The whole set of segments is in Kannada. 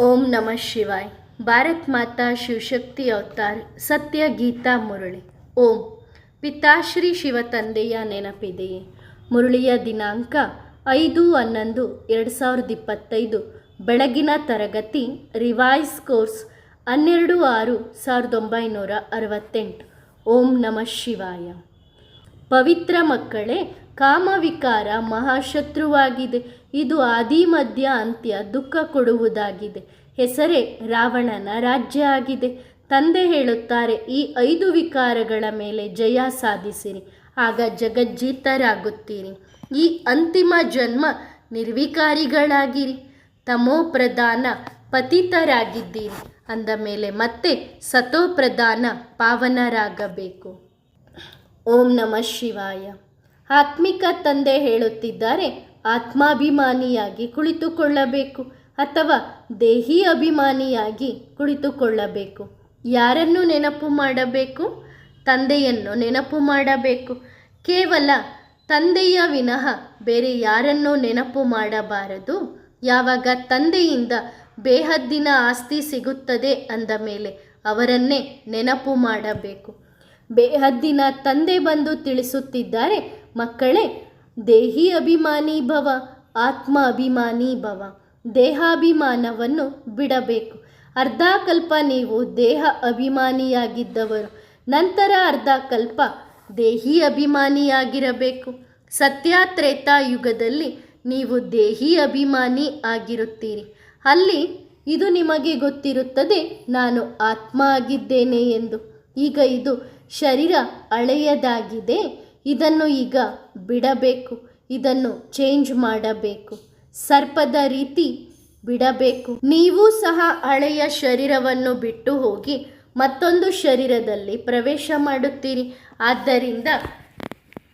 ಓಂ ನಮಃ ಶಿವಾಯ್. ಭಾರತ್ ಮಾತಾ ಶಿವಶಕ್ತಿ ಅವತಾರ್, ಸತ್ಯ ಗೀತಾ ಮುರಳಿ. ಓಂ. ಪಿತಾಶ್ರೀ ಶಿವ ತಂದೆಯ ನೆನಪಿದೆಯೇ. ಮುರಳಿಯ ದಿನಾಂಕ ಐದು ಹನ್ನೊಂದು ಎರಡು ಸಾವಿರದ ಇಪ್ಪತ್ತೈದು. ಬೆಳಗಿನ ತರಗತಿ, ರಿವೈಸ್ ಕೋರ್ಸ್, ಹನ್ನೆರಡು ಆರು ಸಾವಿರದ ಒಂಬೈನೂರ ಅರವತ್ತೆಂಟು. ಓಂ ನಮಃ ಶಿವಾಯ. ಪವಿತ್ರ ಮಕ್ಕಳೇ, ಕಾಮವಿಕಾರ ಮಹಾಶತ್ರುವಾಗಿದೆ. ಇದು ಆದಿ ಮಧ್ಯ ಅಂತ್ಯ ದುಃಖ ಕೊಡುವುದಾಗಿದೆ. ಹೆಸರೇ ರಾವಣನ ರಾಜ್ಯ ಆಗಿದೆ. ತಂದೆ ಹೇಳುತ್ತಾರೆ, ಈ ಐದು ವಿಕಾರಗಳ ಮೇಲೆ ಜಯ ಸಾಧಿಸಿರಿ, ಆಗ ಜಗಜ್ಜೀತರಾಗುತ್ತೀರಿ. ಈ ಅಂತಿಮ ಜನ್ಮ ನಿರ್ವಿಕಾರಿಗಳಾಗಿರಿ. ತಮೋ ಪ್ರಧಾನ ಪತಿತರಾಗಿದ್ದೀರಿ. ಅಂದ ಮೇಲೆ ಮತ್ತೆ ಸತೋ ಪ್ರಧಾನ ಪಾವನರಾಗಬೇಕು. ಓಂ ನಮಃ ಶಿವಾಯ. ಆತ್ಮಿಕ ತಂದೆ ಹೇಳುತ್ತಿದ್ದಾರೆ ಆತ್ಮಾಭಿಮಾನಿಯಾಗಿ ಕುಳಿತುಕೊಳ್ಳಬೇಕು ಅಥವಾ ದೇಹಿ ಅಭಿಮಾನಿಯಾಗಿ ಕುಳಿತುಕೊಳ್ಳಬೇಕು. ಯಾರನ್ನು ನೆನಪು ಮಾಡಬೇಕು? ತಂದೆಯನ್ನು ನೆನಪು ಮಾಡಬೇಕು. ಕೇವಲ ತಂದೆಯ ವಿನಃ ಬೇರೆ ಯಾರನ್ನು ನೆನಪು ಮಾಡಬಾರದು? ಯಾವಾಗ ತಂದೆಯಿಂದ ಬೇಹದ್ದಿನ ಆಸ್ತಿ ಸಿಗುತ್ತದೆ ಅಂದ ಮೇಲೆ ಅವರನ್ನೇ ನೆನಪು ಮಾಡಬೇಕು. ಬೇಹದ್ದಿನ ತಂದೆ ಬಂದು ತಿಳಿಸುತ್ತಿದ್ದಾರೆ ಮಕ್ಕಳೇ ದೇಹಿ ಅಭಿಮಾನಿ ಭವ, ಆತ್ಮ ಅಭಿಮಾನಿ ಭವ. ದೇಹಾಭಿಮಾನವನ್ನು ಬಿಡಬೇಕು. ಅರ್ಧ ಕಲ್ಪ ನೀವು ದೇಹ ಅಭಿಮಾನಿಯಾಗಿದ್ದವರು, ನಂತರ ಅರ್ಧ ಕಲ್ಪ ದೇಹಿ ಅಭಿಮಾನಿಯಾಗಿರಬೇಕು. ಸತ್ಯಾತ್ರೇತಾ ಯುಗದಲ್ಲಿ ನೀವು ದೇಹಿ ಅಭಿಮಾನಿ ಆಗಿರುತ್ತೀರಿ. ಅಲ್ಲಿ ಇದು ನಿಮಗೆ ಗೊತ್ತಿರುತ್ತದೆ, ನಾನು ಆತ್ಮ ಆಗಿದ್ದೇನೆ ಎಂದು. ಈಗ ಇದು ಶರೀರ ಹಳೆಯದಾಗಿದೆ ಇದನ್ನು ಈಗ ಬಿಡಬೇಕು. ಇದನ್ನು ಚೇಂಜ್ ಮಾಡಬೇಕು. ಸರ್ಪದ ರೀತಿ ಬಿಡಬೇಕು. ನೀವು ಸಹ ಹಳೆಯ ಶರೀರವನ್ನು ಬಿಟ್ಟು ಹೋಗಿ ಮತ್ತೊಂದು ಶರೀರದಲ್ಲಿ ಪ್ರವೇಶ ಮಾಡುತ್ತೀರಿ. ಆದ್ದರಿಂದ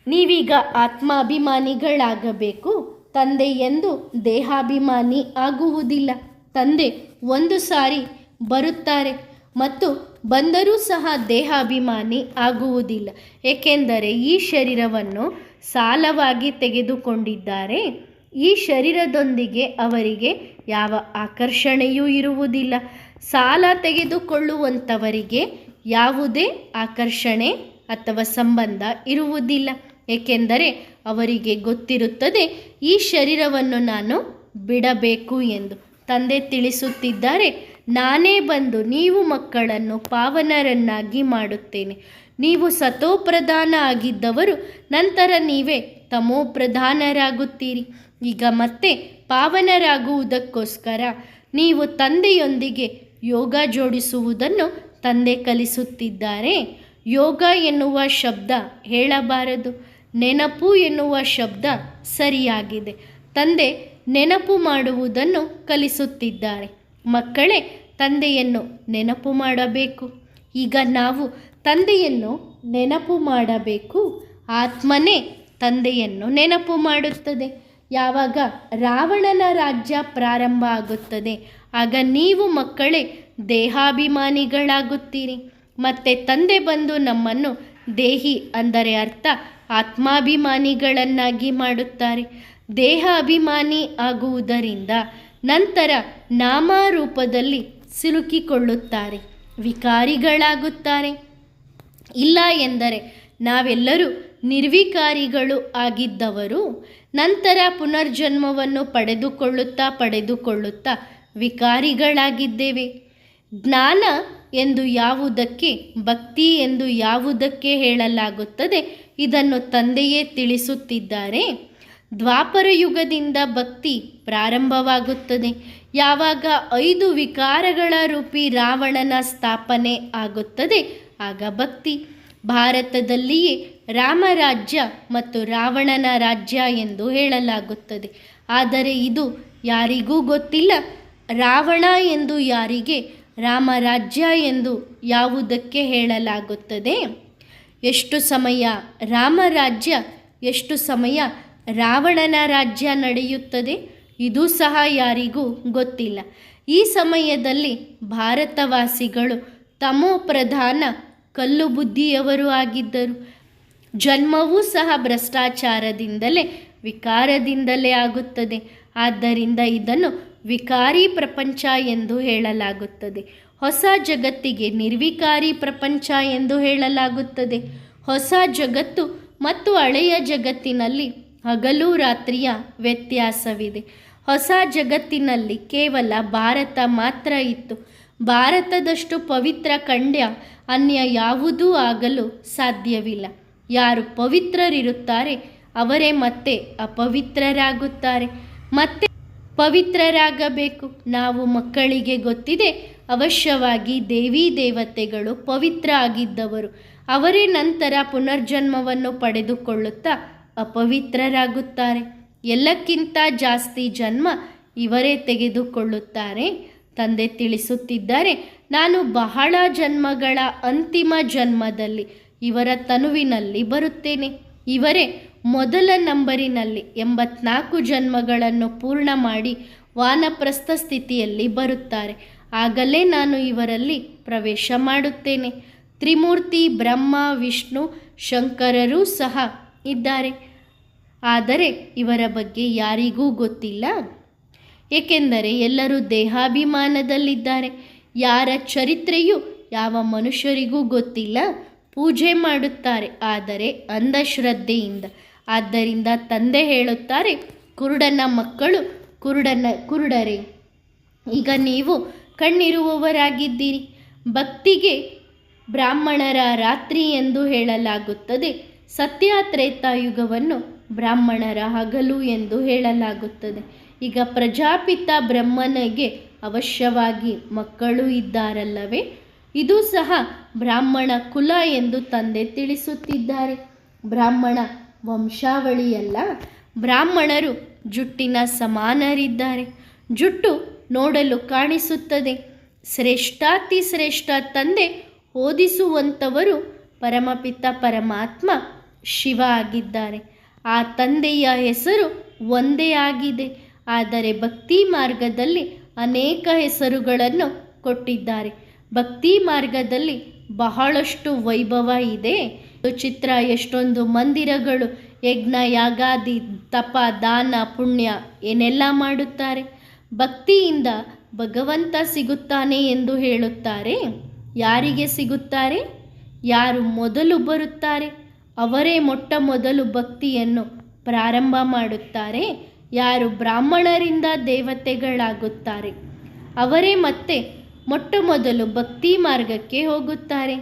ನೀವೀಗ ಆತ್ಮಾಭಿಮಾನಿಗಳಾಗಬೇಕು. ತಂದೆ ಎಂದು ದೇಹಾಭಿಮಾನಿ ಆಗುವುದಿಲ್ಲ. ತಂದೆ ಒಂದು ಸಾರಿ ಬರುತ್ತಾರೆ. ಮತ್ತು ಬಂದರೂ ಸಹ ದೇಹಾಭಿಮಾನಿ ಆಗುವುದಿಲ್ಲ. ಏಕೆಂದರೆ ಈ ಶರೀರವನ್ನು ಸಾಲವಾಗಿ ತೆಗೆದುಕೊಂಡಿದ್ದಾರೆ. ಈ ಶರೀರದೊಂದಿಗೆ ಅವರಿಗೆ ಯಾವ ಆಕರ್ಷಣೆಯೂ ಇರುವುದಿಲ್ಲ. ಸಾಲ ತೆಗೆದುಕೊಳ್ಳುವಂಥವರಿಗೆ ಯಾವುದೇ ಆಕರ್ಷಣೆ ಅಥವಾ ಸಂಬಂಧ ಇರುವುದಿಲ್ಲ. ಏಕೆಂದರೆ ಅವರಿಗೆ ಗೊತ್ತಿರುತ್ತದೆ, ಈ ಶರೀರವನ್ನು ನಾನು ಬಿಡಬೇಕು ಎಂದು. ತಂದೆ ತಿಳಿಸುತ್ತಿದ್ದಾರೆ ನಾನೇ ಬಂದು ನೀವು ಮಕ್ಕಳನ್ನು ಪಾವನರನ್ನಾಗಿ ಮಾಡುತ್ತೇನೆ. ನೀವು ಸತೋಪ್ರಧಾನ ಆಗಿದ್ದವರು, ನಂತರ ನೀವೇ ತಮೋಪ್ರಧಾನರಾಗುತ್ತೀರಿ. ಈಗ ಮತ್ತೆ ಪಾವನರಾಗುವುದಕ್ಕೋಸ್ಕರ ನೀವು ತಂದೆಯೊಂದಿಗೆ ಯೋಗ ಜೋಡಿಸುವುದನ್ನು ತಂದೆ ಕಲಿಸುತ್ತಿದ್ದಾರೆ. ಯೋಗ ಎನ್ನುವ ಶಬ್ದ ಹೇಳಬಾರದು. ನೆನಪು ಎನ್ನುವ ಶಬ್ದ ಸರಿಯಾಗಿದೆ. ತಂದೆ ನೆನಪು ಮಾಡುವುದನ್ನು ಕಲಿಸುತ್ತಿದ್ದಾರೆ. ಮಕ್ಕಳೇ, ತಂದೆಯನ್ನು ನೆನಪು ಮಾಡಬೇಕು. ಈಗ ನಾವು ತಂದೆಯನ್ನು ನೆನಪು ಮಾಡಬೇಕು. ಆತ್ಮನೇ ತಂದೆಯನ್ನು ನೆನಪು ಮಾಡುತ್ತದೆ. ಯಾವಾಗ ರಾವಣನ ರಾಜ್ಯ ಪ್ರಾರಂಭ ಆಗುತ್ತದೆ, ಆಗ ನೀವು ಮಕ್ಕಳೇ ದೇಹಾಭಿಮಾನಿಗಳಾಗುತ್ತೀರಿ. ಮತ್ತೆ ತಂದೆ ಬಂದು ನಮ್ಮನ್ನು ದೇಹಿ ಅಂದರೆ ಅರ್ಥ ಆತ್ಮಾಭಿಮಾನಿಗಳನ್ನಾಗಿ ಮಾಡುತ್ತಾರೆ. ದೇಹ ಅಭಿಮಾನಿ ಆಗುವುದರಿಂದ ನಂತರ ನಾಮರೂಪದಲ್ಲಿ ಸಿಲುಕಿಕೊಳ್ಳುತ್ತಾರೆ. ವಿಕಾರಿಗಳಾಗುತ್ತಾರೆ. ಇಲ್ಲ ಎಂದರೆ ನಾವೆಲ್ಲರೂ ನಿರ್ವಿಕಾರಿಗಳು ಆಗಿದ್ದವರು, ನಂತರ ಪುನರ್ಜನ್ಮವನ್ನು ಪಡೆದುಕೊಳ್ಳುತ್ತಾ ಪಡೆದುಕೊಳ್ಳುತ್ತಾ ವಿಕಾರಿಗಳಾಗಿದ್ದೇವೆ. ಜ್ಞಾನ ಎಂದು ಯಾವುದಕ್ಕೆ, ಭಕ್ತಿ ಎಂದು ಯಾವುದಕ್ಕೆ ಹೇಳಲಾಗುತ್ತದೆ, ಇದನ್ನು ತಂದೆಯೇ ತಿಳಿಸುತ್ತಿದ್ದಾರೆ. ದ್ವಾಪರ ಯುಗದಿಂದ ಭಕ್ತಿ ಪ್ರಾರಂಭವಾಗುತ್ತದೆ. ಯಾವಾಗ ಐದು ವಿಕಾರಗಳ ರೂಪಿ ರಾವಣನ ಸ್ಥಾಪನೆ ಆಗುತ್ತದೆ, ಆಗ ಭಕ್ತಿ. ಭಾರತದಲ್ಲಿಯೇ ರಾಮರಾಜ್ಯ ಮತ್ತು ರಾವಣನ ರಾಜ್ಯ ಎಂದು ಹೇಳಲಾಗುತ್ತದೆ. ಆದರೆ ಇದು ಯಾರಿಗೂ ಗೊತ್ತಿಲ್ಲ. ರಾವಣ ಎಂದು ಯಾರಿಗೆ, ರಾಮರಾಜ್ಯ ಎಂದು ಯಾವುದಕ್ಕೆ ಹೇಳಲಾಗುತ್ತದೆ? ಎಷ್ಟು ಸಮಯ ರಾಮರಾಜ್ಯ, ಎಷ್ಟು ಸಮಯ ರಾವಣನ ರಾಜ್ಯ ನಡೆಯುತ್ತದೆ. ಇದು ಸಹ ಯಾರಿಗೂ ಗೊತ್ತಿಲ್ಲ. ಈ ಸಮಯದಲ್ಲಿ ಭಾರತವಾಸಿಗಳು ತಮೋ ಪ್ರಧಾನ ಕಲ್ಲು ಬುದ್ಧಿಯವರು ಆಗಿದ್ದರು. ಜನ್ಮವೂ ಸಹ ಭ್ರಷ್ಟಾಚಾರದಿಂದಲೇ, ವಿಕಾರದಿಂದಲೇ ಆಗುತ್ತದೆ. ಆದ್ದರಿಂದ ಇದನ್ನು ವಿಕಾರಿ ಪ್ರಪಂಚ ಎಂದು ಹೇಳಲಾಗುತ್ತದೆ. ಹೊಸ ಜಗತ್ತಿಗೆ ನಿರ್ವಿಕಾರಿ ಪ್ರಪಂಚ ಎಂದು ಹೇಳಲಾಗುತ್ತದೆ. ಹೊಸ ಜಗತ್ತು ಮತ್ತು ಹಳೆಯ ಜಗತ್ತಿನಲ್ಲಿ ಹಗಲು ರಾತ್ರಿಯ ವ್ಯತ್ಯಾಸವಿದೆ. ಹೊಸ ಜಗತ್ತಿನಲ್ಲಿ ಕೇವಲ ಭಾರತ ಮಾತ್ರ ಇತ್ತು. ಭಾರತದಷ್ಟು ಪವಿತ್ರ ಖಂಡ್ಯ ಅನ್ಯ ಯಾವುದೂ ಆಗಲು ಸಾಧ್ಯವಿಲ್ಲ. ಯಾರು ಪವಿತ್ರರಿರುತ್ತಾರೆ, ಅವರೇ ಮತ್ತೆ ಅಪವಿತ್ರರಾಗುತ್ತಾರೆ. ಮತ್ತೆ ಪವಿತ್ರರಾಗಬೇಕು. ನಾವು ಮಕ್ಕಳಿಗೆ ಗೊತ್ತಿದೆ, ಅವಶ್ಯವಾಗಿ ದೇವಿ ದೇವತೆಗಳು ಪವಿತ್ರ ಆಗಿದ್ದವರು. ಅವರೇ ನಂತರ ಪುನರ್ಜನ್ಮವನ್ನು ಪಡೆದುಕೊಳ್ಳುತ್ತಾ ಅಪವಿತ್ರರಾಗುತ್ತಾರೆ. ಎಲ್ಲಕ್ಕಿಂತ ಜಾಸ್ತಿ ಜನ್ಮ ಇವರೇ ತೆಗೆದುಕೊಳ್ಳುತ್ತಾರೆ. ತಂದೆ ತಿಳಿಸುತ್ತಿದ್ದಾರೆ, ನಾನು ಬಹಳ ಜನ್ಮಗಳ ಅಂತಿಮ ಜನ್ಮದಲ್ಲಿ ಇವರ ತನುವಿನಲ್ಲಿ ಬರುತ್ತೇನೆ. ಇವರೇ ಮೊದಲ ನಂಬರಿನಲ್ಲಿ ಎಂಬತ್ನಾಲ್ಕು ಜನ್ಮಗಳನ್ನು ಪೂರ್ಣ ಮಾಡಿ ವಾನಪ್ರಸ್ಥ ಸ್ಥಿತಿಯಲ್ಲಿ ಬರುತ್ತಾರೆ. ಆಗಲೇ ನಾನು ಇವರಲ್ಲಿ ಪ್ರವೇಶ ಮಾಡುತ್ತೇನೆ. ತ್ರಿಮೂರ್ತಿ, ಬ್ರಹ್ಮ, ವಿಷ್ಣು, ಶಂಕರರೂ ಸಹ ಇದ್ದಾರೆ. ಆದರೆ ಇವರ ಬಗ್ಗೆ ಯಾರಿಗೂ ಗೊತ್ತಿಲ್ಲ. ಏಕೆಂದರೆ ಎಲ್ಲರೂ ದೇಹಾಭಿಮಾನದಲ್ಲಿದ್ದಾರೆ. ಯಾರ ಚರಿತ್ರೆಯು ಯಾವ ಮನುಷ್ಯರಿಗೂ ಗೊತ್ತಿಲ್ಲ. ಪೂಜೆ ಮಾಡುತ್ತಾರೆ, ಆದರೆ ಅಂಧಶ್ರದ್ಧೆಯಿಂದ ಆದ್ದರಿಂದ ತಂದೆ ಹೇಳುತ್ತಾರೆ, ಕುರುಡನ ಮಕ್ಕಳು, ಕುರುಡನ, ಕುರುಡರೇ, ಈಗ ನೀವು ಕಣ್ಣಿರುವವರಾಗಿದ್ದೀರಿ. ಭಕ್ತಿಗೆ ಬ್ರಾಹ್ಮಣರ ರಾತ್ರಿ ಎಂದು ಹೇಳಲಾಗುತ್ತದೆ. ಸತ್ಯ ತ್ರೇತಾಯುಗವನ್ನು ಬ್ರಾಹ್ಮಣರ ಹಗಲು ಎಂದು ಹೇಳಲಾಗುತ್ತದೆ. ಈಗ ಪ್ರಜಾಪಿತ ಬ್ರಹ್ಮನಿಗೆ ಅವಶ್ಯವಾಗಿ ಮಕ್ಕಳು ಇದ್ದಾರಲ್ಲವೇ? ಇದು ಸಹ ಬ್ರಾಹ್ಮಣ ಕುಲ ಎಂದು ತಂದೆ ತಿಳಿಸುತ್ತಿದ್ದಾರೆ. ಬ್ರಾಹ್ಮಣ ವಂಶಾವಳಿಯಲ್ಲ. ಬ್ರಾಹ್ಮಣರು ಜುಟ್ಟಿನ ಸಮಾನರಿದ್ದಾರೆ. ಜುಟ್ಟು ನೋಡಲು ಕಾಣಿಸುತ್ತದೆ. ಶ್ರೇಷ್ಠಾತಿ ಶ್ರೇಷ್ಠ ತಂದೆ ಓದಿಸುವಂಥವರು ಪರಮಪಿತ ಪರಮಾತ್ಮ ಶಿವ ಆಗಿದ್ದಾರೆ. ಆ ತಂದೆಯ ಹೆಸರು ಒಂದೇ ಆಗಿದೆ. ಆದರೆ ಭಕ್ತಿ ಮಾರ್ಗದಲ್ಲಿ ಅನೇಕ ಹೆಸರುಗಳನ್ನು ಕೊಟ್ಟಿದ್ದಾರೆ. ಭಕ್ತಿ ಮಾರ್ಗದಲ್ಲಿ ಬಹಳಷ್ಟು ವೈಭವ ಇದೆ. ಚಿತ್ರ ಎಷ್ಟೊಂದು ಮಂದಿರಗಳು, ಯಜ್ಞ, ಯಾಗಾದಿ, ತಪ, ದಾನ, ಪುಣ್ಯ ಏನೆಲ್ಲ ಮಾಡುತ್ತಾರೆ. ಭಕ್ತಿಯಿಂದ ಭಗವಂತ ಸಿಗುತ್ತಾನೆ ಎಂದು ಹೇಳುತ್ತಾರೆ. ಯಾರಿಗೆ ಸಿಗುತ್ತಾರೆ? ಯಾರು ಮೊದಲು ಬರುತ್ತಾರೆ, ಅವರೇ ಮೊಟ್ಟ ಮೊದಲು ಭಕ್ತಿಯನ್ನು ಪ್ರಾರಂಭ ಮಾಡುತ್ತಾರೆ. ಯಾರು ಬ್ರಾಹ್ಮಣರಿಂದ ದೇವತೆಗಳಾಗುತ್ತಾರೆ, ಅವರೇ ಮತ್ತೆ ಮೊಟ್ಟ ಮೊದಲು ಭಕ್ತಿ ಮಾರ್ಗಕ್ಕೆ ಹೋಗುತ್ತಾರೆ.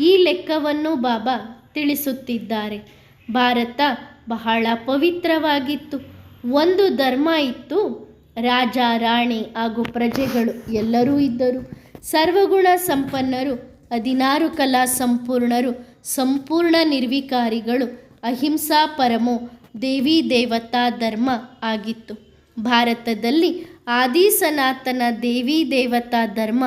ಈ ಲೆಕ್ಕವನ್ನು ಬಾಬಾ ತಿಳಿಸುತ್ತಿದ್ದಾರೆ. ಭಾರತ ಬಹಳ ಪವಿತ್ರವಾಗಿತ್ತು. ಒಂದು ಧರ್ಮ ಇತ್ತು, ರಾಜ, ರಾಣಿ ಹಾಗೂ ಪ್ರಜೆಗಳು ಎಲ್ಲರೂ ಇದ್ದರು. ಸರ್ವಗುಣ ಸಂಪನ್ನರು ಹದಿನಾರು ಕಲಾ ಸಂಪೂರ್ಣರು, ಸಂಪೂರ್ಣ ನಿರ್ವಿಕಾರಿಗಳು, ಅಹಿಂಸಾ ಪರಮೋ, ದೇವಿ ದೇವತಾ ಧರ್ಮ ಆಗಿತ್ತು. ಭಾರತದಲ್ಲಿ ಆದಿ ಸನಾತನ ದೇವಿ ದೇವತಾ ಧರ್ಮ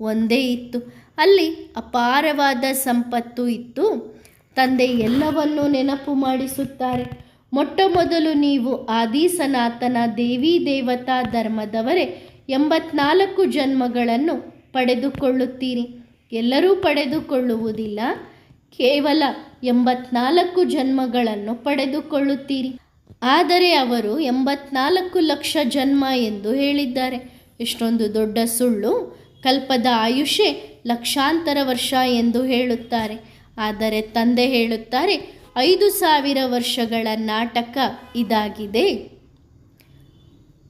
ಒಂದೇ ಇತ್ತು. ಅಲ್ಲಿ ಅಪಾರವಾದ ಸಂಪತ್ತು ಇತ್ತು. ತಂದೆ ಎಲ್ಲವನ್ನೂ ನೆನಪು ಮಾಡಿಸುತ್ತಾರೆ. ಮೊಟ್ಟ ಮೊದಲು ನೀವು ಆದಿ ಸನಾತನ ದೇವಿ ದೇವತಾ ಧರ್ಮದವರೇ ಎಂಬತ್ನಾಲ್ಕು ಜನ್ಮಗಳನ್ನು ಪಡೆದುಕೊಳ್ಳುತ್ತೀರಿ. ಎಲ್ಲರೂ ಪಡೆದುಕೊಳ್ಳುವುದಿಲ್ಲ. ಕೇವಲ ಎಂಬತ್ನಾಲ್ಕು ಜನ್ಮಗಳನ್ನು ಪಡೆದುಕೊಳ್ಳುತ್ತೀರಿ. ಆದರೆ ಅವರು ಎಂಬತ್ನಾಲ್ಕು ಲಕ್ಷ ಜನ್ಮ ಎಂದು ಹೇಳಿದ್ದಾರೆ. ಎಷ್ಟೊಂದು ದೊಡ್ಡ ಸುಳ್ಳು, ಕಲ್ಪದ ಆಯುಷೆ ಲಕ್ಷಾಂತರ ವರ್ಷ ಎಂದು ಹೇಳುತ್ತಾರೆ. ಆದರೆ ತಂದೆ ಹೇಳುತ್ತಾರೆ, ಐದು ಸಾವಿರ ವರ್ಷಗಳ ನಾಟಕ ಇದಾಗಿದೆ.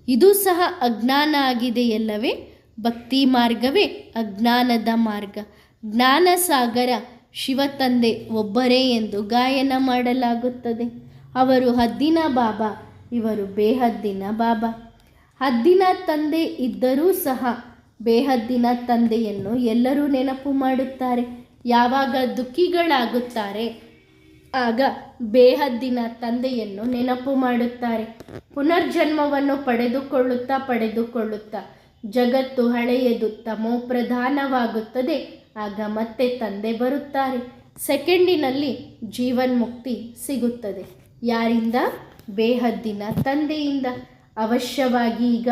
ಇದು ಸಹ ಅಜ್ಞಾನ ಆಗಿದೆಯಲ್ಲವೇ? ಭಕ್ತಿ ಮಾರ್ಗವೇ ಅಜ್ಞಾನದ ಮಾರ್ಗ. ಜ್ಞಾನ ಸಾಗರ ಶಿವ ತಂದೆ ಒಬ್ಬರೇ ಎಂದು ಗಾಯನ ಮಾಡಲಾಗುತ್ತದೆ. ಅವರು ಹದ್ದಿನ ಬಾಬಾ, ಇವರು ಬೇಹದ್ದಿನ ಬಾಬಾ. ಹದ್ದಿನ ತಂದೆ ಇದ್ದರೂ ಸಹ ಬೇಹದ್ದಿನ ತಂದೆಯನ್ನು ಎಲ್ಲರೂ ನೆನಪು ಮಾಡುತ್ತಾರೆ. ಯಾವಾಗ ದುಃಖಿಗಳಾಗುತ್ತಾರೆ, ಆಗ ಬೇಹದ್ದಿನ ತಂದೆಯನ್ನು ನೆನಪು ಮಾಡುತ್ತಾರೆ. ಪುನರ್ಜನ್ಮವನ್ನು ಪಡೆದುಕೊಳ್ಳುತ್ತಾ ಪಡೆದುಕೊಳ್ಳುತ್ತಾ ಜಗತ್ತು ಹಳೆಯದು ತಮೋ ಪ್ರಧಾನವಾಗುತ್ತದೆ ಆಗ ಮತ್ತೆ ತಂದೆ ಬರುತ್ತಾರೆ. ಸೆಕೆಂಡಿನಲ್ಲಿ ಜೀವನ್ಮುಕ್ತಿ ಸಿಗುತ್ತದೆ. ಯಾರಿಂದ? ಬೇಹದ್ದಿನ ತಂದೆಯಿಂದ. ಅವಶ್ಯವಾಗಿ ಈಗ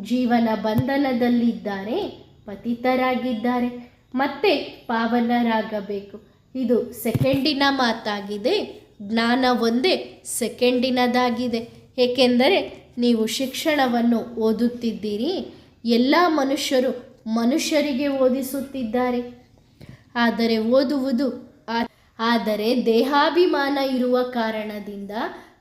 ಜೀವನ ಬಂಧನದಲ್ಲಿದ್ದಾರೆ, ಪತಿತರಾಗಿದ್ದಾರೆ. ಮತ್ತೆ ಪಾವನರಾಗಬೇಕು. ಇದು ಸೆಕೆಂಡಿನ ಮಾತಾಗಿದೆ, ಜ್ಞಾನ ಒಂದೇ ಸೆಕೆಂಡಿನದಾಗಿದೆ. ಏಕೆಂದರೆ ನೀವು ಶಿಕ್ಷಣವನ್ನು ಓದುತ್ತಿದ್ದೀರಿ ಎಲ್ಲ ಮನುಷ್ಯರು ಮನುಷ್ಯರಿಗೆ ಓದಿಸುತ್ತಿದ್ದಾರೆ. ಆದರೆ ಓದುವುದು ಆದರೆ ದೇಹಾಭಿಮಾನ ಇರುವ ಕಾರಣದಿಂದ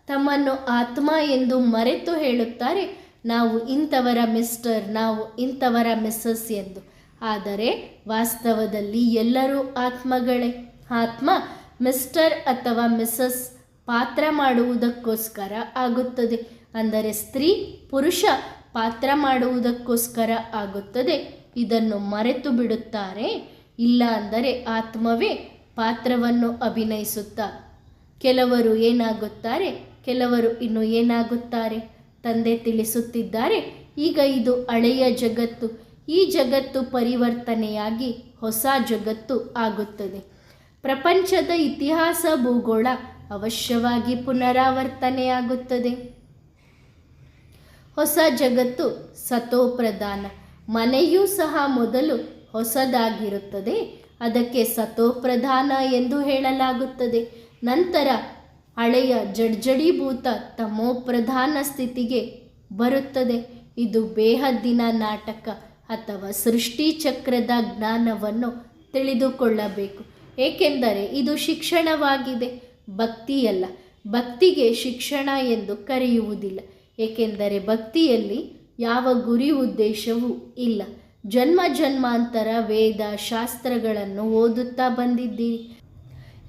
ತಮ್ಮನ್ನು ಆತ್ಮ ಎಂದು ಮರೆತು ಹೇಳುತ್ತಾರೆ. ನಾವು ಇಂಥವರ ಮಿಸ್ಟರ್, ನಾವು ಇಂಥವರ ಮಿಸ್ಸಸ್ ಎಂದು. ಆದರೆ ವಾಸ್ತವದಲ್ಲಿ ಎಲ್ಲರೂ ಆತ್ಮಗಳೇ. ಆತ್ಮ ಮಿಸ್ಟರ್ ಅಥವಾ ಮಿಸ್ಸಸ್ ಪಾತ್ರ ಮಾಡುವುದಕ್ಕೋಸ್ಕರ ಆಗುತ್ತದೆ. ಅಂದರೆ ಸ್ತ್ರೀ, ಪುರುಷ ಪಾತ್ರ ಮಾಡುವುದಕ್ಕೋಸ್ಕರ ಆಗುತ್ತದೆ. ಇದನ್ನು ಮರೆತು ಬಿಡುತ್ತಾರೆ. ಇಲ್ಲ ಅಂದರೆ ಆತ್ಮವೇ ಪಾತ್ರವನ್ನು ಅಭಿನಯಿಸುತ್ತಾ. ಕೆಲವರು ಏನಾಗುತ್ತಾರೆ? ಕೆಲವರು ಇನ್ನು ಏನಾಗುತ್ತಾರೆ? ತಂದೆ ತಿಳಿಸುತ್ತಿದ್ದಾರೆ. ಈಗ ಇದು ಹಳೆಯ ಜಗತ್ತು. ಈ ಜಗತ್ತು ಪರಿವರ್ತನೆಯಾಗಿ ಹೊಸ ಜಗತ್ತು ಆಗುತ್ತದೆ. ಪ್ರಪಂಚದ ಇತಿಹಾಸ ಭೂಗೋಳ ಅವಶ್ಯವಾಗಿ ಪುನರಾವರ್ತನೆಯಾಗುತ್ತದೆ. ಹೊಸ ಜಗತ್ತು ಸತೋಪ್ರಧಾನ. ಮನೆಯೂ ಸಹ ಮೊದಲು ಹೊಸದಾಗಿರುತ್ತದೆ. ಅದಕ್ಕೆ ಸತೋಪ್ರಧಾನ ಎಂದು ಹೇಳಲಾಗುತ್ತದೆ. ನಂತರ ಹಳೆಯ ಜಡ್ಜಡೀಭೂತ ತಮೋಪ್ರಧಾನ ಸ್ಥಿತಿಗೆ ಬರುತ್ತದೆ. ಇದು ಬೇಹದ್ದಿನ ನಾಟಕ ಅಥವಾ ಸೃಷ್ಟಿ ಚಕ್ರದ ಜ್ಞಾನವನ್ನು ತಿಳಿದುಕೊಳ್ಳಬೇಕು. ಏಕೆಂದರೆ ಇದು ಶಿಕ್ಷಣವಾಗಿದೆ. ಭಕ್ತಿಯಲ್ಲ. ಭಕ್ತಿಗೆ ಶಿಕ್ಷಣ ಎಂದು ಕರೆಯುವುದಿಲ್ಲ. ಏಕೆಂದರೆ ಭಕ್ತಿಯಲ್ಲಿ ಯಾವ ಗುರಿ ಉದ್ದೇಶವೂ ಇಲ್ಲ. ಜನ್ಮ ಜನ್ಮಾಂತರ ವೇದ ಶಾಸ್ತ್ರಗಳನ್ನು ಓದುತ್ತಾ ಬಂದಿದ್ದೀರಿ.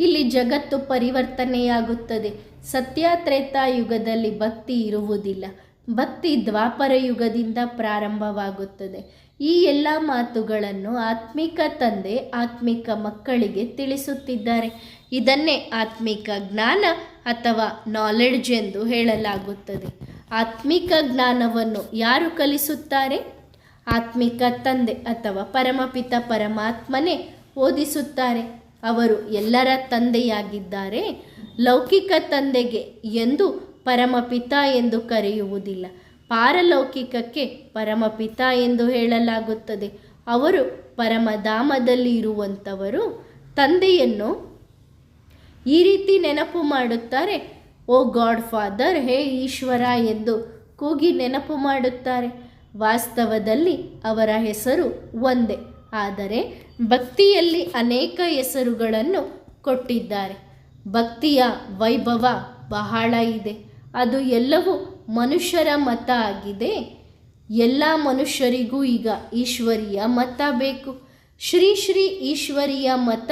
ಇಲ್ಲಿ ಜಗತ್ತು ಪರಿವರ್ತನೆಯಾಗುತ್ತದೆ. ಸತ್ಯ ತ್ರೇತಾಯುಗದಲ್ಲಿ ಭಕ್ತಿ ಇರುವುದಿಲ್ಲ. ಭಕ್ತಿ ದ್ವಾಪರ ಯುಗದಿಂದ ಪ್ರಾರಂಭವಾಗುತ್ತದೆ. ಈ ಎಲ್ಲ ಮಾತುಗಳನ್ನು ಆತ್ಮಿಕ ತಂದೆ, ಆತ್ಮಿಕ ಮಕ್ಕಳಿಗೆ ತಿಳಿಸುತ್ತಿದ್ದಾರೆ. ಇದನ್ನೇ ಆತ್ಮಿಕ ಜ್ಞಾನ ಅಥವಾ ನಾಲೆಡ್ಜ್ ಎಂದು ಹೇಳಲಾಗುತ್ತದೆ. ಆತ್ಮಿಕ ಜ್ಞಾನವನ್ನು ಯಾರು ಕಲಿಸುತ್ತಾರೆ? ಆತ್ಮಿಕ ತಂದೆ ಅಥವಾ ಪರಮಪಿತ ಪರಮಾತ್ಮನೇ ಓದಿಸುತ್ತಾರೆ. ಅವರು ಎಲ್ಲರ ತಂದೆಯಾಗಿದ್ದಾರೆ. ಲೌಕಿಕ ತಂದೆಗೆ ಎಂದು ಪರಮಪಿತ ಎಂದು ಕರೆಯುವುದಿಲ್ಲ. ಪಾರಲೌಕಿಕಕ್ಕೆ ಪರಮಪಿತ ಎಂದು ಹೇಳಲಾಗುತ್ತದೆ. ಅವರು ಪರಮಧಾಮದಲ್ಲಿ ಇರುವಂಥವರು. ತಂದೆಯನ್ನು ಈ ರೀತಿ ನೆನಪು ಮಾಡುತ್ತಾರೆ. ಓ ಗಾಡ್ ಫಾದರ್, ಹೇ ಈಶ್ವರ ಎಂದು ಕೂಗಿ ನೆನಪು ಮಾಡುತ್ತಾರೆ. ವಾಸ್ತವದಲ್ಲಿ ಅವರ ಹೆಸರು ಒಂದೇ, ಆದರೆ ಭಕ್ತಿಯಲ್ಲಿ ಅನೇಕ ಹೆಸರುಗಳನ್ನು ಕೊಟ್ಟಿದ್ದಾರೆ. ಭಕ್ತಿಯ ವೈಭವ ಬಹಳ ಇದೆ. ಅದು ಎಲ್ಲವೂ ಮನುಷ್ಯರ ಮತ ಆಗಿದೆ. ಎಲ್ಲ ಮನುಷ್ಯರಿಗೂ ಈಗ ಈಶ್ವರಿಯ ಮತ ಬೇಕು. ಶ್ರೀ ಶ್ರೀ ಈಶ್ವರಿಯ ಮತ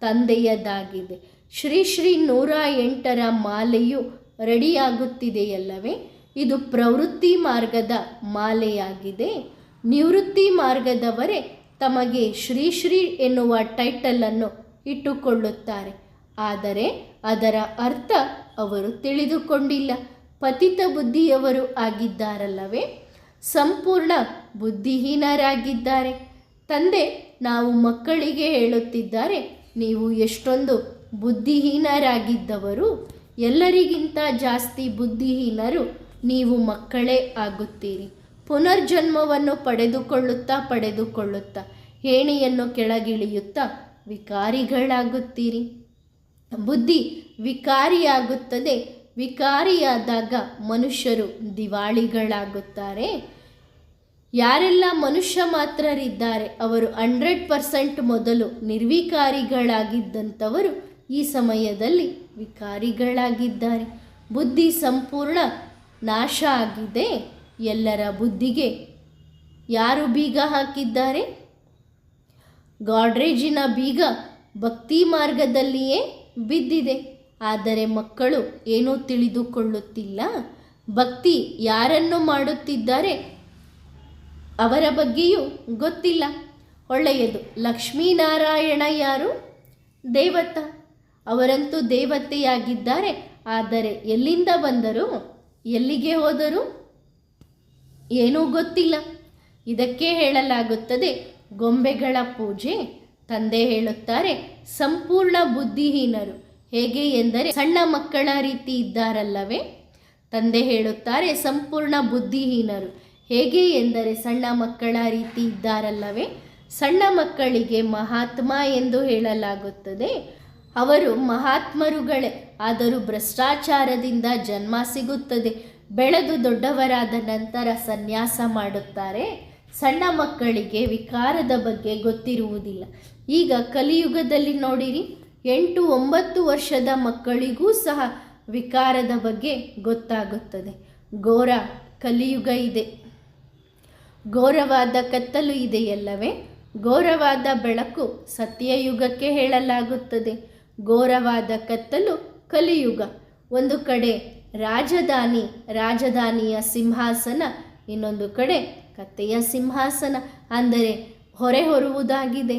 ತಂದೆಯದಾಗಿದೆ. ಶ್ರೀ ಶ್ರೀ ನೂರ ಎಂಟರ ಮಾಲೆಯು ರೆಡಿಯಾಗುತ್ತಿದೆಯಲ್ಲವೇ? ಇದು ಪ್ರವೃತ್ತಿ ಮಾರ್ಗದ ಮಾಲೆಯಾಗಿದೆ. ನಿವೃತ್ತಿ ಮಾರ್ಗದವರೇ ತಮಗೆ ಶ್ರೀ ಶ್ರೀ ಎನ್ನುವ ಟೈಟಲನ್ನು ಇಟ್ಟುಕೊಳ್ಳುತ್ತಾರೆ. ಆದರೆ ಅದರ ಅರ್ಥ ಅವರು ತಿಳಿದುಕೊಂಡಿಲ್ಲ. ಪತಿತ ಬುದ್ಧಿಯವರು ಆಗಿದ್ದಾರಲ್ಲವೇ? ಸಂಪೂರ್ಣ ಬುದ್ಧಿಹೀನರಾಗಿದ್ದಾರೆ. ತಂದೆ, ನಾವು ಮಕ್ಕಳಿಗೆ ಹೇಳುತ್ತಿದ್ದಾರೆ, ನೀವು ಎಷ್ಟೊಂದು ಬುದ್ಧಿಹೀನರಾಗಿದ್ದವರು, ಎಲ್ಲರಿಗಿಂತ ಜಾಸ್ತಿ ಬುದ್ಧಿಹೀನರು ನೀವು ಮಕ್ಕಳೇ ಆಗುತ್ತೀರಿ. ಪುನರ್ಜನ್ಮವನ್ನು ಪಡೆದುಕೊಳ್ಳುತ್ತಾ ಪಡೆದುಕೊಳ್ಳುತ್ತಾ, ಹೇಣಿಯನ್ನು ಕೆಳಗಿಳಿಯುತ್ತಾ ವಿಕಾರಿಗಳಾಗುತ್ತೀರಿ. ಬುದ್ಧಿ ವಿಕಾರಿಯಾಗುತ್ತದೆ, ವಿಕಾರಿಯಾದಾಗ ಮನುಷ್ಯರು ದಿವಾಳಿಗಳಾಗುತ್ತಾರೆ. ಯಾರೆಲ್ಲ ಮನುಷ್ಯ ಮಾತ್ರರಿದ್ದಾರೆ, ಅವರು ಹಂಡ್ರೆಡ್ ಪರ್ಸೆಂಟ್ ಮೊದಲು ನಿರ್ವಿಕಾರಿಗಳಾಗಿದ್ದಂಥವರು ಈ ಸಮಯದಲ್ಲಿ ವಿಕಾರಿಗಳಾಗಿದ್ದಾರೆ. ಬುದ್ಧಿ ಸಂಪೂರ್ಣ ನಾಶ ಆಗಿದೆ. ಎಲ್ಲರ ಬುದ್ಧಿಗೆ ಯಾರು ಬೀಗ ಹಾಕಿದ್ದಾರೆ? ಗಾಡ್ರೇಜಿನ ಬೀಗ ಭಕ್ತಿ ಮಾರ್ಗದಲ್ಲಿಯೇ ಬಿದ್ದಿದೆ. ಆದರೆ ಮಕ್ಕಳು ಏನೂ ತಿಳಿದುಕೊಳ್ಳುತ್ತಿಲ್ಲ. ಭಕ್ತಿ ಯಾರನ್ನು ಮಾಡುತ್ತಿದ್ದಾರೆ ಅವರ ಬಗ್ಗೆಯೂ ಗೊತ್ತಿಲ್ಲ. ಒಳ್ಳೆಯದು. ಲಕ್ಷ್ಮೀನಾರಾಯಣ ಯಾರು? ದೇವತ. ಅವರಂತೂ ದೇವತೆಯಾಗಿದ್ದಾರೆ. ಆದರೆ ಎಲ್ಲಿಂದ ಬಂದರು, ಎಲ್ಲಿಗೆ ಹೋದರು ಏನೂ ಗೊತ್ತಿಲ್ಲ. ಇದಕ್ಕೆ ಹೇಳಲಾಗುತ್ತದೆ, ಗೊಂಬೆಗಳ ಪೂಜೆ. ತಂದೆ ಹೇಳುತ್ತಾರೆ, ಸಂಪೂರ್ಣ ಬುದ್ಧಿಹೀನರು. ಹೇಗೆ ಎಂದರೆ, ಸಣ್ಣ ಮಕ್ಕಳ ರೀತಿ ಇದ್ದಾರಲ್ಲವೇ? ತಂದೆ ಹೇಳುತ್ತಾರೆ, ಸಂಪೂರ್ಣ ಬುದ್ಧಿಹೀನರು. ಹೇಗೆ ಎಂದರೆ, ಸಣ್ಣ ಮಕ್ಕಳ ರೀತಿ ಇದ್ದಾರಲ್ಲವೇ? ಸಣ್ಣ ಮಕ್ಕಳಿಗೆ ಮಹಾತ್ಮ ಎಂದು ಹೇಳಲಾಗುತ್ತದೆ. ಅವರು ಮಹಾತ್ಮರುಗಳೇ, ಆದರೂ ಭ್ರಷ್ಟಾಚಾರದಿಂದ ಜನ್ಮ ಸಿಗುತ್ತದೆ. ಬೆಳೆದು ದೊಡ್ಡವರಾದ ನಂತರ ಸನ್ಯಾಸ ಮಾಡುತ್ತಾರೆ. ಸಣ್ಣ ಮಕ್ಕಳಿಗೆ ವಿಕಾರದ ಬಗ್ಗೆ ಗೊತ್ತಿರುವುದಿಲ್ಲ. ಈಗ ಕಲಿಯುಗದಲ್ಲಿ ನೋಡಿರಿ, ಎಂಟು ಒಂಬತ್ತು ವರ್ಷದ ಮಕ್ಕಳಿಗೂ ಸಹ ವಿಕಾರದ ಬಗ್ಗೆ ಗೊತ್ತಾಗುತ್ತದೆ. ಘೋರ ಕಲಿಯುಗ ಇದೆ. ಘೋರವಾದ ಕತ್ತಲು ಇದೆಯಲ್ಲವೇ? ಘೋರವಾದ ಬೆಳಕು ಸತ್ಯಯುಗಕ್ಕೆ ಹೇಳಲಾಗುತ್ತದೆ. ಘೋರವಾದ ಕತ್ತಲು ಕಲಿಯುಗ. ಒಂದು ಕಡೆ ರಾಜಧಾನಿ, ರಾಜಧಾನಿಯ ಸಿಂಹಾಸನ, ಇನ್ನೊಂದು ಕಡೆ ಕತ್ತೆಯ ಸಿಂಹಾಸನ. ಅಂದರೆ ಹೊರೆ ಹೊರುವುದಾಗಿದೆ.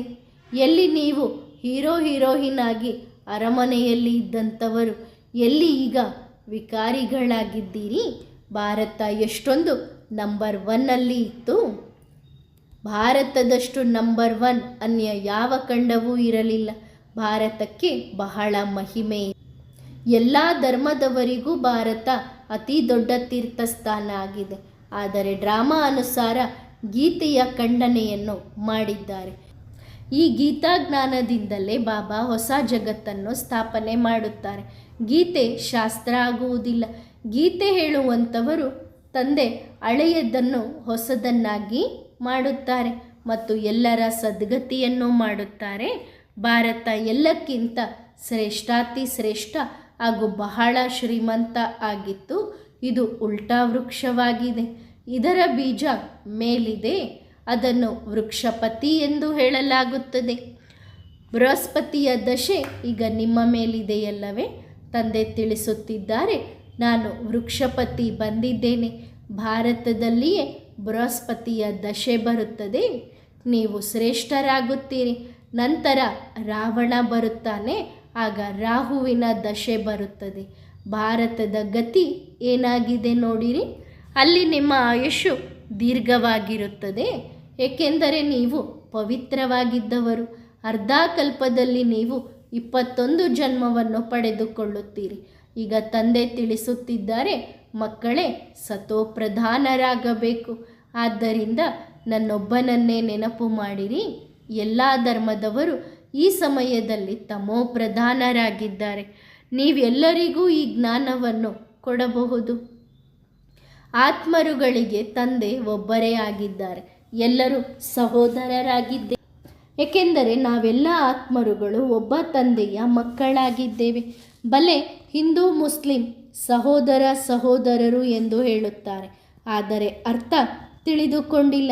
ಎಲ್ಲಿ ನೀವು ಹೀರೋ ಹೀರೋಯಿನ್ ಆಗಿ ಅರಮನೆಯಲ್ಲಿ ಇದ್ದಂಥವರು, ಎಲ್ಲಿ ಈಗ ವಿಕಾರಿಗಳಾಗಿದ್ದೀರಿ? ಭಾರತ ಎಷ್ಟೊಂದು ನಂಬರ್ ಒನ್ನಲ್ಲಿ ಇತ್ತು. ಭಾರತದಷ್ಟು ನಂಬರ್ ಒನ್ ಅನ್ಯ ಯಾವ ಖಂಡವೂ ಇರಲಿಲ್ಲ. ಭಾರತಕ್ಕೆ ಬಹಳ ಮಹಿಮೆ. ಎಲ್ಲ ಧರ್ಮದವರಿಗೂ ಭಾರತ ಅತಿ ದೊಡ್ಡ ತೀರ್ಥಸ್ಥಾನ ಆಗಿದೆ. ಆದರೆ ಡ್ರಾಮಾ ಅನುಸಾರ ಗೀತೆಯ ಖಂಡನೆಯನ್ನು ಮಾಡಿದ್ದಾರೆ. ಈ ಗೀತಾಜ್ಞಾನದಿಂದಲೇ ಬಾಬಾ ಹೊಸ ಜಗತ್ತನ್ನು ಸ್ಥಾಪನೆ ಮಾಡುತ್ತಾರೆ. ಗೀತೆ ಶಾಸ್ತ್ರ ಆಗುವುದಿಲ್ಲ. ಗೀತೆ ಹೇಳುವಂಥವರು ತಂದೆ ಹಳೆಯದನ್ನು ಹೊಸದನ್ನಾಗಿ ಮಾಡುತ್ತಾರೆ ಮತ್ತು ಎಲ್ಲರ ಸದ್ಗತಿಯನ್ನು ಮಾಡುತ್ತಾರೆ. ಭಾರತ ಎಲ್ಲಕ್ಕಿಂತ ಶ್ರೇಷ್ಠಾತಿ ಶ್ರೇಷ್ಠ ಹಾಗೂ ಬಹಳ ಶ್ರೀಮಂತ ಆಗಿತ್ತು. ಇದು ಉಲ್ಟಾ ವೃಕ್ಷವಾಗಿದೆ. ಇದರ ಬೀಜ ಮೇಲಿದೆ. ಅದನ್ನು ವೃಕ್ಷಪತಿ ಎಂದು ಹೇಳಲಾಗುತ್ತದೆ. ಬೃಹಸ್ಪತಿಯ ದಶೆ ಈಗ ನಿಮ್ಮ ಮೇಲಿದೆಯಲ್ಲವೇ? ತಂದೆ ತಿಳಿಸುತ್ತಿದ್ದಾರೆ. ನಾನು ವೃಕ್ಷಪತಿ ಬಂದಿದ್ದೇನೆ. ಭಾರತದಲ್ಲಿಯೇ ಬೃಹಸ್ಪತಿಯ ದಶೆ ಬರುತ್ತದೆ. ನೀವು ಶ್ರೇಷ್ಠರಾಗುತ್ತೀರಿ. ನಂತರ ರಾವಣ ಬರುತ್ತಾನೆ, ಆಗ ರಾಹುವಿನ ದಶೆ ಬರುತ್ತದೆ. ಭಾರತದ ಗತಿ ಏನಾಗಿದೆ ನೋಡಿರಿ? ಅಲ್ಲಿ ನಿಮ್ಮ ಆಯುಷು ದೀರ್ಘವಾಗಿರುತ್ತದೆ, ಏಕೆಂದರೆ ನೀವು ಪವಿತ್ರವಾಗಿದ್ದವರು. ಅರ್ಧ ಕಲ್ಪದಲ್ಲಿ ನೀವು ಇಪ್ಪತ್ತೊಂದು ಜನ್ಮವನ್ನು ಪಡೆದುಕೊಳ್ಳುತ್ತೀರಿ. ಈಗ ತಂದೆ ತಿಳಿಸುತ್ತಿದ್ದಾರೆ, ಮಕ್ಕಳೇ, ಸತೋಪ್ರಧಾನರಾಗಬೇಕು. ಆದ್ದರಿಂದ ನನ್ನೊಬ್ಬನನ್ನೇ ನೆನಪು ಮಾಡಿರಿ. ಎಲ್ಲ ಧರ್ಮದವರು ಈ ಸಮಯದಲ್ಲಿ ತಮೋಪ್ರಧಾನರಾಗಿದ್ದಾರೆ ನೀವೆಲ್ಲರಿಗೂ ಈ ಜ್ಞಾನವನ್ನು ಕೊಡಬಹುದು. ಆತ್ಮರುಗಳಿಗೆ ತಂದೆ ಒಬ್ಬರೇ ಆಗಿದ್ದಾರೆ. ಎಲ್ಲರೂ ಸಹೋದರರಾಗಿದ್ದೆ. ಏಕೆಂದರೆ ನಾವೆಲ್ಲ ಆತ್ಮರುಗಳು ಒಬ್ಬ ತಂದೆಯ ಮಕ್ಕಳಾಗಿದ್ದೇವೆ. ಬಲೆ ಹಿಂದೂ, ಮುಸ್ಲಿಂ, ಸಹೋದರ, ಸಹೋದರರು ಎಂದು ಹೇಳುತ್ತಾರೆ. ಆದರೆ ಅರ್ಥ ತಿಳಿದುಕೊಂಡಿಲ್ಲ.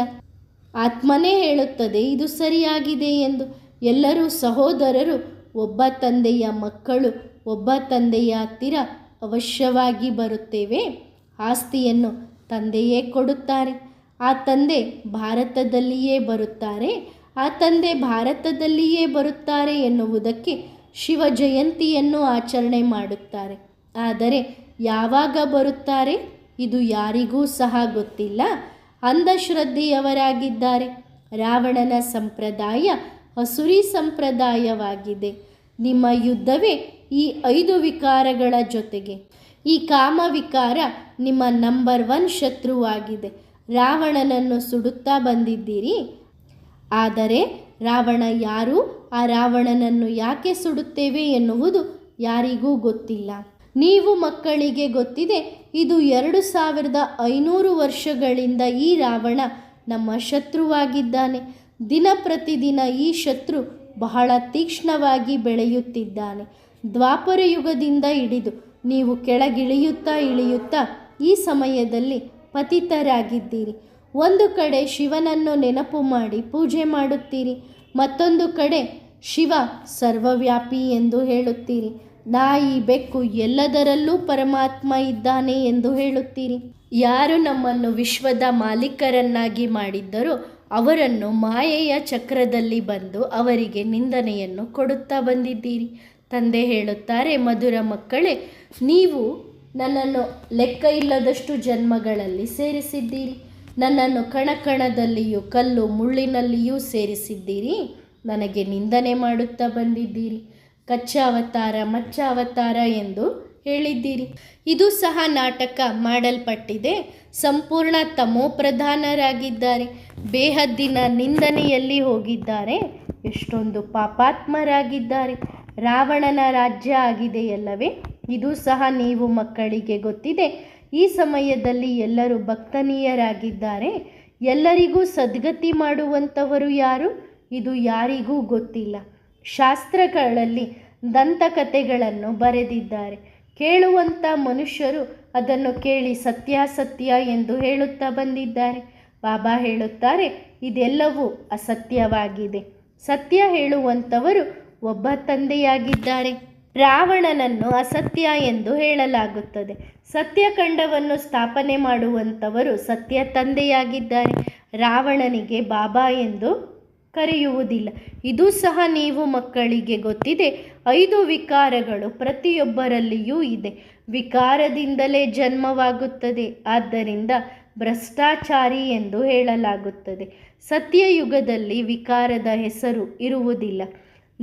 ಆತ್ಮನೇ ಹೇಳುತ್ತದೆ, ಇದು ಸರಿಯಾಗಿದೆ ಎಂದು. ಎಲ್ಲರೂ ಸಹೋದರರು, ಒಬ್ಬ ತಂದೆಯ ಮಕ್ಕಳು, ಒಬ್ಬ ತಂದೆಯ ಹತ್ತಿರ ಅವಶ್ಯವಾಗಿ ಬರುತ್ತೇವೆ. ಆಸ್ತಿಯನ್ನು ತಂದೆಯೇ ಕೊಡುತ್ತಾರೆ. ಆ ತಂದೆ ಭಾರತದಲ್ಲಿಯೇ ಬರುತ್ತಾರೆ. ಆ ತಂದೆ ಭಾರತದಲ್ಲಿಯೇ ಬರುತ್ತಾರೆ ಎನ್ನುವುದಕ್ಕೆ ಶಿವ ಜಯಂತಿಯನ್ನು ಆಚರಣೆ ಮಾಡುತ್ತಾರೆ. ಆದರೆ ಯಾವಾಗ ಬರುತ್ತಾರೆ, ಇದು ಯಾರಿಗೂ ಸಹ ಗೊತ್ತಿಲ್ಲ. ಅಂಧಶ್ರದ್ಧೆಯವರಾಗಿದ್ದಾರೆ. ರಾವಣನ ಸಂಪ್ರದಾಯ ಹಸುರಿ ಸಂಪ್ರದಾಯವಾಗಿದೆ. ನಿಮ್ಮ ಯುದ್ಧವೇ ಈ ಐದು ವಿಕಾರಗಳ ಜೊತೆಗೆ. ಈ ಕಾಮ ವಿಕಾರ ನಿಮ್ಮ ನಂಬರ್ ಒನ್ ಶತ್ರುವಾಗಿದೆ. ರಾವಣನನ್ನು ಸುಡುತ್ತಾ ಬಂದಿದ್ದೀರಿ. ಆದರೆ ರಾವಣ ಯಾರು? ಆ ರಾವಣನನ್ನು ಯಾಕೆ ಸುಡುತ್ತೇವೆ ಎನ್ನುವುದು ಯಾರಿಗೂ ಗೊತ್ತಿಲ್ಲ. ನೀವು ಮಕ್ಕಳಿಗೆ ಗೊತ್ತಿದೆ ಇದು ಎರಡು ಸಾವಿರದ ಐನೂರು ವರ್ಷಗಳಿಂದ ಈ ರಾವಣ ನಮ್ಮ ಶತ್ರುವಾಗಿದ್ದಾನೆ. ದಿನ ಪ್ರತಿದಿನ ಈ ಶತ್ರು ಬಹಳ ತೀಕ್ಷ್ಣವಾಗಿ ಬೆಳೆಯುತ್ತಿದ್ದಾನೆ. ದ್ವಾಪರ ಯುಗದಿಂದ ಹಿಡಿದು ನೀವು ಕೆಳಗಿಳಿಯುತ್ತಾ ಇಳಿಯುತ್ತಾ ಈ ಸಮಯದಲ್ಲಿ ಪತಿತರಾಗಿದ್ದೀರಿ. ಒಂದು ಕಡೆ ಶಿವನನ್ನು ನೆನಪು ಮಾಡಿ ಪೂಜೆ ಮಾಡುತ್ತೀರಿ. ಮತ್ತೊಂದು ಕಡೆ ಶಿವ ಸರ್ವವ್ಯಾಪಿ ಎಂದು ಹೇಳುತ್ತೀರಿ. ನಾಯಿ ಬೆಕ್ಕು ಎಲ್ಲದರಲ್ಲೂ ಪರಮಾತ್ಮ ಇದ್ದಾನೆ ಎಂದು ಹೇಳುತ್ತೀರಿ. ಯಾರು ನಮ್ಮನ್ನು ವಿಶ್ವದ ಮಾಲೀಕರನ್ನಾಗಿ ಮಾಡಿದ್ದರೋ ಅವರನ್ನು ಮಾಯೆಯ ಚಕ್ರದಲ್ಲಿ ಬಂದು ಅವರಿಗೆ ನಿಂದನೆಯನ್ನು ಕೊಡುತ್ತಾ ಬಂದಿದ್ದೀರಿ. ತಂದೆ ಹೇಳುತ್ತಾರೆ, ಮಧುರ ಮಕ್ಕಳೇ, ನೀವು ನನ್ನನ್ನು ಲೆಕ್ಕ ಇಲ್ಲದಷ್ಟು ಜನ್ಮಗಳಲ್ಲಿ ಸೇರಿಸಿದ್ದೀರಿ. ನನ್ನನ್ನು ಕಣಕಣದಲ್ಲಿಯೂ ಕಲ್ಲು ಮುಳ್ಳಿನಲ್ಲಿಯೂ ಸೇರಿಸಿದ್ದೀರಿ. ನನಗೆ ನಿಂದನೆ ಮಾಡುತ್ತಾ ಬಂದಿದ್ದೀರಿ. ಕಚ್ಚ ಅವತಾರ ಮಚ್ಚ ಅವತಾರ ಎಂದು ಹೇಳಿದ್ದೀರಿ. ಇದು ಸಹ ನಾಟಕ ಮಾಡಲ್ಪಟ್ಟಿದೆ. ಸಂಪೂರ್ಣ ತಮೋಪ್ರಧಾನರಾಗಿದ್ದಾರೆ. ಬೇಹದ್ದಿನ ನಿಂದನೆಯಲ್ಲಿ ಹೋಗಿದ್ದಾರೆ. ಎಷ್ಟೊಂದು ಪಾಪಾತ್ಮರಾಗಿದ್ದಾರೆ. ರಾವಣನ ರಾಜ್ಯ ಆಗಿದೆಯಲ್ಲವೇ? ಇದು ಸಹ ನೀವು ಮಕ್ಕಳಿಗೆ ಗೊತ್ತಿದೆ. ಈ ಸಮಯದಲ್ಲಿ ಎಲ್ಲರೂ ಭಕ್ತನೀಯರಾಗಿದ್ದಾರೆ. ಎಲ್ಲರಿಗೂ ಸದ್ಗತಿ ಮಾಡುವಂಥವರು ಯಾರು? ಇದು ಯಾರಿಗೂ ಗೊತ್ತಿಲ್ಲ. ಶಾಸ್ತ್ರಗಳಲ್ಲಿ ದಂತಕಥೆಗಳನ್ನು ಬರೆದಿದ್ದಾರೆ. ಕೇಳುವಂಥ ಮನುಷ್ಯರು ಅದನ್ನು ಕೇಳಿ ಸತ್ಯಾಸತ್ಯ ಎಂದು ಹೇಳುತ್ತಾ ಬಂದಿದ್ದಾರೆ. ಬಾಬಾ ಹೇಳುತ್ತಾರೆ, ಇದೆಲ್ಲವೂ ಅಸತ್ಯವಾಗಿದೆ. ಸತ್ಯ ಹೇಳುವಂಥವರು ಒಬ್ಬ ತಂದೆಯಾಗಿದ್ದಾರೆ. ರಾವಣನನ್ನು ಅಸತ್ಯ ಎಂದು ಹೇಳಲಾಗುತ್ತದೆ. ಸತ್ಯ ಖಂಡವನ್ನು ಸ್ಥಾಪನೆ ಮಾಡುವಂಥವರು ಸತ್ಯ ತಂದೆಯಾಗಿದ್ದಾರೆ. ರಾವಣನಿಗೆ ಬಾಬಾ ಎಂದು ಕರೆಯುವುದಿಲ್ಲ. ಇದು ಸಹ ನೀವು ಮಕ್ಕಳಿಗೆ ಗೊತ್ತಿದೆ, ಐದು ವಿಕಾರಗಳು ಪ್ರತಿಯೊಬ್ಬರಲ್ಲಿಯೂ ಇದೆ. ವಿಕಾರದಿಂದಲೇ ಜನ್ಮವಾಗುತ್ತದೆ, ಆದ್ದರಿಂದ ಭ್ರಷ್ಟಾಚಾರಿ ಎಂದು ಹೇಳಲಾಗುತ್ತದೆ. ಸತ್ಯಯುಗದಲ್ಲಿ ವಿಕಾರದ ಹೆಸರು ಇರುವುದಿಲ್ಲ.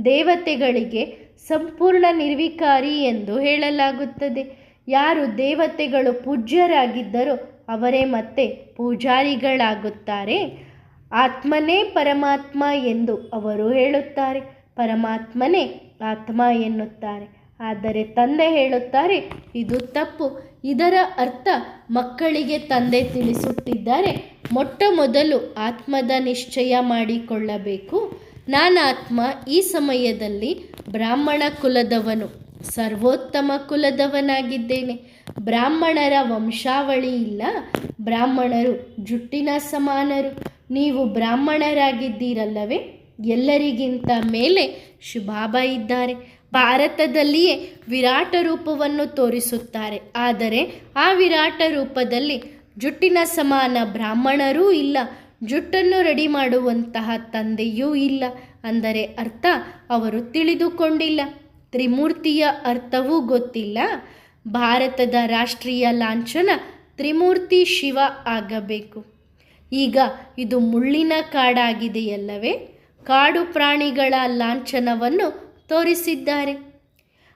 ದೇವತೆಗಳಿಗೆ ಸಂಪೂರ್ಣ ನಿರ್ವಿಕಾರಿ ಎಂದು ಹೇಳಲಾಗುತ್ತದೆ. ಯಾರು ದೇವತೆಗಳು ಪೂಜ್ಯರಾಗಿದ್ದರೋ ಅವರೇ ಮತ್ತೆ ಪೂಜಾರಿಗಳಾಗುತ್ತಾರೆ. ಆತ್ಮನೇ ಪರಮಾತ್ಮ ಎಂದು ಅವರು ಹೇಳುತ್ತಾರೆ. ಪರಮಾತ್ಮನೇ ಆತ್ಮ ಎನ್ನುತ್ತಾರೆ. ಆದರೆ ತಂದೆ ಹೇಳುತ್ತಾರೆ, ಇದು ತಪ್ಪು. ಇದರ ಅರ್ಥ ಮಕ್ಕಳಿಗೆ ತಂದೆ ತಿಳಿಸುತ್ತಿದ್ದಾರೆ. ಮೊಟ್ಟ ಮೊದಲು ಆತ್ಮದ ನಿಶ್ಚಯ ಮಾಡಿಕೊಳ್ಳಬೇಕು. ನಾನಾತ್ಮ ಈ ಸಮಯದಲ್ಲಿ ಬ್ರಾಹ್ಮಣ ಕುಲದವನು, ಸರ್ವೋತ್ತಮ ಕುಲದವನಾಗಿದ್ದೇನೆ. ಬ್ರಾಹ್ಮಣರ ವಂಶಾವಳಿ ಇಲ್ಲ. ಬ್ರಾಹ್ಮಣರು ಜುಟ್ಟಿನ ಸಮಾನರು. ನೀವು ಬ್ರಾಹ್ಮಣರಾಗಿದ್ದೀರಲ್ಲವೇ? ಎಲ್ಲರಿಗಿಂತ ಮೇಲೆ ಶುಭಾಬ ಇದ್ದಾರೆ. ಭಾರತದಲ್ಲಿಯೇ ವಿರಾಟ ರೂಪವನ್ನು ತೋರಿಸುತ್ತಾರೆ. ಆದರೆ ಆ ವಿರಾಟ ರೂಪದಲ್ಲಿ ಜುಟ್ಟಿನ ಸಮಾನ ಬ್ರಾಹ್ಮಣರೂ ಇಲ್ಲ. ಜುಟ್ಟನ್ನು ರೆಡಿ ಮಾಡುವಂತಹ ತಂದೆಯೂ ಇಲ್ಲ. ಅಂದರೆ ಅರ್ಥ, ಅವರು ತಿಳಿದುಕೊಂಡಿಲ್ಲ. ತ್ರಿಮೂರ್ತಿಯ ಅರ್ಥವೂ ಗೊತ್ತಿಲ್ಲ. ಭಾರತದ ರಾಷ್ಟ್ರೀಯ ಲಾಂಛನ ತ್ರಿಮೂರ್ತಿ ಶಿವ ಆಗಬೇಕು. ಈಗ ಇದು ಮುಳ್ಳಿನ ಕಾಡಾಗಿದೆಯಲ್ಲವೇ? ಕಾಡು ಪ್ರಾಣಿಗಳ ಲಾಂಛನವನ್ನು ತೋರಿಸಿದ್ದಾರೆ.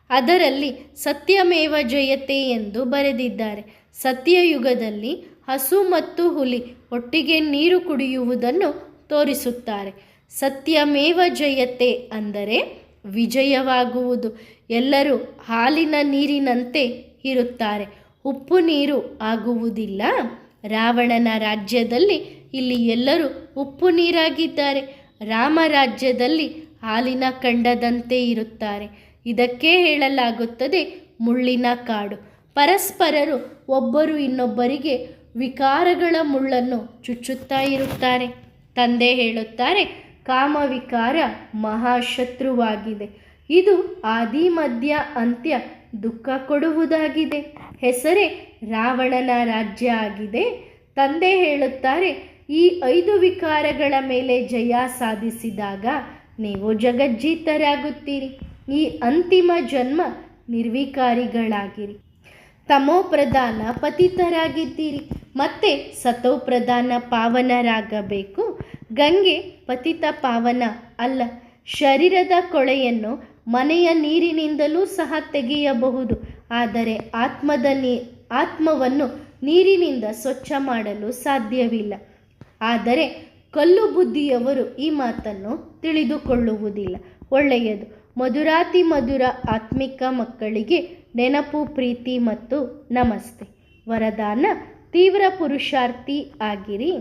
ಅದರಲ್ಲಿ ಸತ್ಯಮೇವ ಜಯತೆ ಎಂದು ಬರೆದಿದ್ದಾರೆ. ಸತ್ಯಯುಗದಲ್ಲಿ ಹಸು ಮತ್ತು ಹುಲಿ ಒಟ್ಟಿಗೆ ನೀರು ಕುಡಿಯುವುದನ್ನು ತೋರಿಸುತ್ತಾರೆ. ಸತ್ಯಮೇವ ಜಯತೆ ಅಂದರೆ ವಿಜಯವಾಗುವುದು. ಎಲ್ಲರೂ ಹಾಲಿನ ನೀರಿನಂತೆ ಇರುತ್ತಾರೆ. ಉಪ್ಪು ನೀರು ಆಗುವುದಿಲ್ಲ. ರಾವಣನ ರಾಜ್ಯದಲ್ಲಿ ಇಲ್ಲಿ ಎಲ್ಲರೂ ಉಪ್ಪು ನೀರಾಗಿದ್ದಾರೆ. ರಾಮ ರಾಜ್ಯದಲ್ಲಿ ಹಾಲಿನ ಕಂಡದಂತೆ ಇರುತ್ತಾರೆ. ಇದಕ್ಕೆ ಹೇಳಲಾಗುತ್ತದೆ ಮುಳ್ಳಿನ ಕಾಡು. ಪರಸ್ಪರರು ಒಬ್ಬರು ಇನ್ನೊಬ್ಬರಿಗೆ ವಿಕಾರಗಳ ಮುಳ್ಳನ್ನು ಚುಚ್ಚುತ್ತಾ ಇರುತ್ತಾರೆ. ತಂದೆ ಹೇಳುತ್ತಾರೆ ಕಾಮವಿಕಾರ ಮಹಾಶತ್ರುವಾಗಿದೆ ಇದು ಆದಿ ಮಧ್ಯ ಅಂತ್ಯ ದುಃಖ ಕೊಡುವುದಾಗಿದೆ. ಹೆಸರೇ ರಾವಣನ ರಾಜ್ಯ ಆಗಿದೆ. ತಂದೆ ಹೇಳುತ್ತಾರೆ, ಈ ಐದು ವಿಕಾರಗಳ ಮೇಲೆ ಜಯ ಸಾಧಿಸಿದಾಗ ನೀವು ಜಗಜ್ಜೀತರಾಗುತ್ತೀರಿ. ಈ ಅಂತಿಮ ಜನ್ಮ ನಿರ್ವಿಕಾರಿಗಳಾಗಿರಿ. ತಮೋಪ್ರಧಾನ ಪತಿತರಾಗಿದ್ದೀರಿ. ಮತ್ತೆ ಸತೋಪ್ರಧಾನ ಪಾವನರಾಗಬೇಕು. ಗಂಗೆ ಪತಿತ ಪಾವನ ಅಲ್ಲ, ಶರೀರದ ಕೊಳೆಯನ್ನು ಮನೆಯ ನೀರಿನಿಂದಲೂ ಸಹ ತೆಗೆಯಬಹುದು. ಆದರೆ ಆತ್ಮದ ನೀ ಆತ್ಮವನ್ನು ನೀರಿನಿಂದ ಸ್ವಚ್ಛ ಮಾಡಲು ಸಾಧ್ಯವಿಲ್ಲ. ಆದರೆ ಕಲ್ಲು ಬುದ್ಧಿಯವರು ಈ ಮಾತನ್ನು ತಿಳಿದುಕೊಳ್ಳುವುದಿಲ್ಲ. ಒಳ್ಳೆಯದು. ಮಧುರಾತಿ ಮಧುರ ಆತ್ಮಿಕ ಮಕ್ಕಳಿಗೆ ನೆನಪು, ಪ್ರೀತಿ ಮತ್ತು ನಮಸ್ತೆ. ವರದಾನ, ತೀವ್ರ ಪುರುಷಾರ್ಥಿ ಆಗಿರಿ.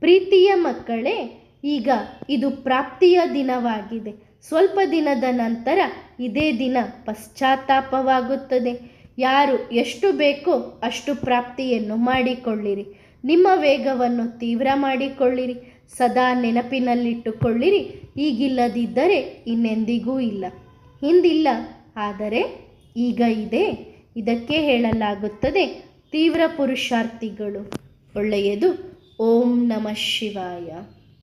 ಪ್ರೀತಿಯ ಮಕ್ಕಳೇ, ಈಗ ಇದು ಪ್ರಾಪ್ತಿಯ ದಿನವಾಗಿದೆ. ಸ್ವಲ್ಪ ದಿನದ ನಂತರ ಇದೇ ದಿನ ಪಶ್ಚಾತ್ತಾಪವಾಗುತ್ತದೆ. ಯಾರು ಎಷ್ಟು ಬೇಕೋ ಅಷ್ಟು ಪ್ರಾಪ್ತಿಯನ್ನು ಮಾಡಿಕೊಳ್ಳಿರಿ. ನಿಮ್ಮ ವೇಗವನ್ನು ತೀವ್ರ ಮಾಡಿಕೊಳ್ಳಿರಿ. ಸದಾ ನೆನಪಿನಲ್ಲಿಟ್ಟುಕೊಳ್ಳಿರಿ. ಈಗಿಲ್ಲದಿದ್ದರೆ ಇನ್ನೆಂದಿಗೂ ಇಲ್ಲ. ಹಿಂದಿಲ್ಲ, ಆದರೆ ಈಗ ಇದೆ. ಇದಕ್ಕೆ ಹೇಳಲಾಗುತ್ತದೆ, ತೀವ್ರ ಪುರುಷಾರ್ಥಿಗಳು. ಒಳ್ಳೆಯದು. ಓಂ ನಮಃ ಶಿವಾಯ.